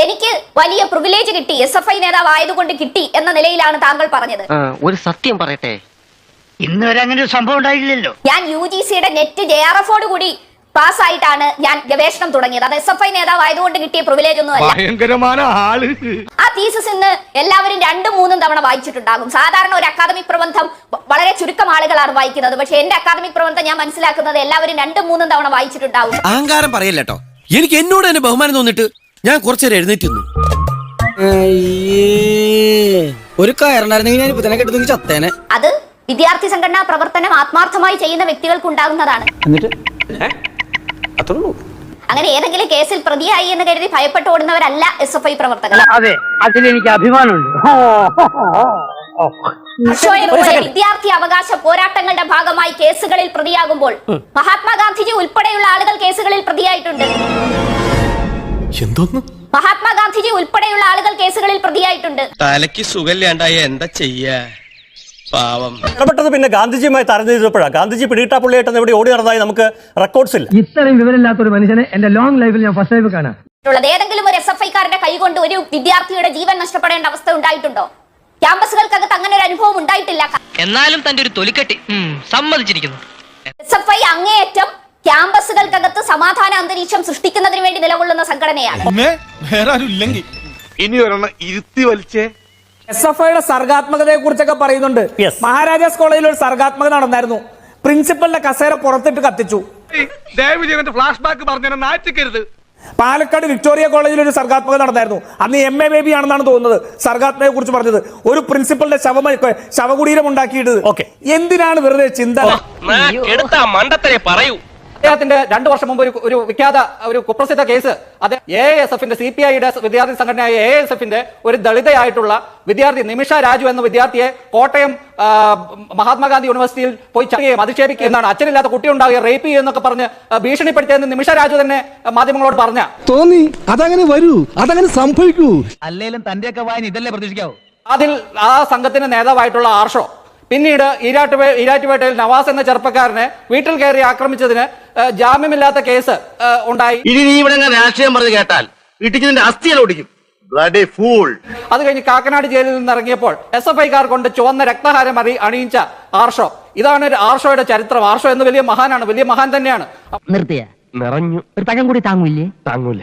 എനിക്ക് വലിയ പ്രിവിലേജ് കിട്ടി എസ് എഫ് ഐ നേതാവ് ആയതുകൊണ്ട് കിട്ടി എന്ന നിലയിലാണ് താങ്കൾ പറഞ്ഞത്. ഒരു സത്യം പറയട്ടെ. ഇന്ന് വരെ അങ്ങനെ ഒരു സംഭവം ഉണ്ടായില്ലല്ലോ ഞാൻ യു ജി സിയുടെ നെറ്റ് ജെ ആർ എഫോട് കൂടി പാസ്സായിട്ടാണ് ഞാൻ ഗവേഷണം തുടങ്ങിയത്. അത് എസ് എഫ് ഐ നേതാവ് ആയതുകൊണ്ട് കിട്ടിയ പ്രിവിലേജ് ഒന്നും അല്ല. ഭയങ്കരമായ ആൾ. ആ തീസസ് ഇന്ന് എല്ലാവരും രണ്ടും മൂന്നും തവണ വായിച്ചിട്ടുണ്ടാകും. സാധാരണ ഒരു അക്കാദമിക് പ്രബന്ധം വളരെ ചുരുക്കം ആളുകളാണ് വായിക്കുന്നത്. പക്ഷെ എന്റെ അക്കാദമിക് പ്രബന്ധം ഞാൻ മനസ്സിലാക്കുന്നത് എല്ലാവരും രണ്ടും മൂന്നും തവണ വായിച്ചിട്ടുണ്ടാകും. അഹങ്കാരം പറയല്ലോ എനിക്ക് എന്നോട് തന്നെ ബഹുമാനം തോന്നിട്ട് ഞാൻ കുറച്ചേരം എഴുന്നേറ്റ് നിന്നു ഒരു കാരണമായിരുന്നെങ്കിൽ ഞാൻ ഇപ്പൊ തന്നെ കെട്ടുന്നെങ്കിൽ ചത്തേനെ. അത് വിദ്യാർത്ഥി സംഘടനാ പ്രവർത്തനം ആത്മാർത്ഥമായി ചെയ്യുന്ന വ്യക്തികൾക്ക് ഉണ്ടാകുന്നതാണ് അങ്ങനെ ഏതെങ്കിലും കേസിൽ പ്രതിയായി എന്ന് കരുതി ഭയപ്പെട്ട് ഓടുന്നവരല്ല എസ് എഫ് ഐ പ്രവർത്തകർ. അതെ അതിലെനിക്ക് അഭിമാനമുണ്ട്. അശോയെ വിദ്യാർത്ഥി അവകാശ പോരാട്ടങ്ങളുടെ ഭാഗമായി കേസുകളിൽ പ്രതിയാകുമ്പോൾ മഹാത്മാഗാന്ധിജി ഉൾപ്പെടെയുള്ള ആളുകൾ കേസുകളിൽ പ്രതിയായിട്ടുണ്ട്. എന്തോന്ന്? മഹാത്മാഗാന്ധിജി ഉൾപ്പെടെയുള്ള ആളുകൾ കേസുകളിൽ പ്രതിയായിട്ടുണ്ട്. തലയ്ക്ക് സുഖമില്ലാണ്ടായ എന്താ ചെയ്യാ? പാവം. ഇടപെട്ടത് പിന്നെ ഗാന്ധിജിയുമായി തരം ചെയ്തപ്പോഴാണ് ഗാന്ധിജി പിടികിട്ടാ പുള്ളിയായിട്ട് ഇവിടെ ഓടി നടന്നതായി നമുക്ക് റെക്കോർഡ്സ് ഇല്ല. ഇത്രയും വിവരമില്ലാത്ത ഒരു മനുഷ്യനെ എന്റെ ലോങ് ലൈഫിൽ ഞാൻ ഫസ്റ്റ് ടൈം കാണാം. ഏതെങ്കിലും ഒരു എസ് എഫ് ഐക്കാരന്റെ കൈകൊണ്ട് ഒരു വിദ്യാർത്ഥിയുടെ ജീവൻ നഷ്ടപ്പെടേണ്ട അവസ്ഥ ഉണ്ടായിട്ടുണ്ടോ? ക്യാമ്പസുകൾക്കകത്ത് അങ്ങനെ ഒരു അനുഭവം ഉണ്ടായിട്ടില്ല. എന്നാലും തന്റെ ഒരു തൊലിക്കെട്ടി സമ്മതിച്ചിരിക്കുന്നു. എസ് എഫ് ഐ അങ്ങേയറ്റം ക്യാമ്പസുകൾക്കകത്ത് സമാധാന അന്തരീക്ഷം സൃഷ്ടിക്കുന്നതിന് വേണ്ടി നിലകൊള്ളുന്ന സംഘടനയാണ്. വേറെ ആരും ഇല്ലെങ്കിൽ ഇനി ഒരെണ്ണം ഇരുത്തി വലിച്ചേ. എസ് എഫ് ഐയുടെ സർഗാത്മകതയെ കുറിച്ചൊക്കെ പറയുന്നുണ്ട്. മഹാരാജാസ് കോളേജിൽ ഒരു സർഗാത്മകത നടന്നായിരുന്നു പ്രിൻസിപ്പലിന്റെ കസേര പുറത്തിട്ട് കത്തിച്ചു. ഫ്ലാഷ് ബാക്ക് പറഞ്ഞു പാലക്കാട് വിക്ടോറിയ കോളേജിൽ ഒരു സർഗാത്മക നടന്നായിരുന്നു അന്ന് എം എ ബേബി ആണെന്നാണ് തോന്നുന്നത്. സർഗാത്മകയെ കുറിച്ച് പറഞ്ഞത്. ഒരു പ്രിൻസിപ്പളിന്റെ ശവമ ശവകുടീരം ഉണ്ടാക്കിയിട്ട്. എന്തിനാണ് വെറുതെ ചിന്ത പറയൂ. അദ്ദേഹത്തിന്റെ രണ്ടു വർഷം മുമ്പ് ഒരു ഒരു വിഖ്യാത ഒരു കുപ്രസിദ്ധ കേസ്. അത് എ എസ് എഫിന്റെ സി പി ഐയുടെ വിദ്യാർത്ഥി സംഘടനയായ എ എസ് എഫിന്റെ ഒരു ദളിതയായിട്ടുള്ള വിദ്യാർത്ഥി നിമിഷ രാജു എന്ന വിദ്യാർത്ഥിയെ കോട്ടയം മഹാത്മാഗാന്ധി യൂണിവേഴ്സിറ്റിയിൽ പോയി ചെയ്യുകയും അധിക്ഷേപിക്കുക എന്നാണ്. അച്ഛനില്ലാത്ത കുട്ടി ഉണ്ടാകുക റേപ്പ് ചെയ്യുന്നൊക്കെ പറഞ്ഞ് ഭീഷണിപ്പെടുത്തിയെന്ന് നിമിഷ രാജു തന്നെ മാധ്യമങ്ങളോട് പറഞ്ഞ. തോന്നി. അതങ്ങനെ വരൂ. അതങ്ങനെ സംഭവിക്കൂ. അല്ലേലും തന്റെയൊക്കെ വായന ഇതല്ലേ പ്രതീക്ഷിക്കാവൂ? അതിൽ ആ സംഘത്തിന്റെ നേതാവായിട്ടുള്ള ആർഷോ പിന്നീട് ഈരാട്ടുപേ ഈരാറ്റുപേട്ടയിൽ നവാസ് എന്ന ചെറുപ്പക്കാരനെ വീട്ടിൽ കയറി ആക്രമിച്ചതിന് ജാമ്യമില്ലാത്ത കേസ് ഉണ്ടായി. ഇനി നീ ഇവിടെ രാഷ്ട്രീയം പറഞ്ഞ് കേട്ടാൽ നിന്റെ അസ്ഥിയിൽ ഓടിക്കും ബ്ലഡി ഫൂൾ അത് കഴിഞ്ഞ് കാക്കനാട് ജയിലിൽ നിന്ന് ഇറങ്ങിയപ്പോൾ എസ് എഫ് ഐക്കാർ കൊണ്ട് ചുവന്ന രക്തഹാരം അറി അണിയിച്ച ആർഷോ. ഇതാണ് ഒരു ആർഷോയുടെ ചരിത്രം. ആർഷോ എന്ന് വലിയ മഹാനാണ് വലിയ മഹാൻ തന്നെയാണ്. നിർത്തിയ. നിറഞ്ഞു. ഒരു പഴം കൂടി താങ്ങൂല്ലേ? താങ്ങൂല.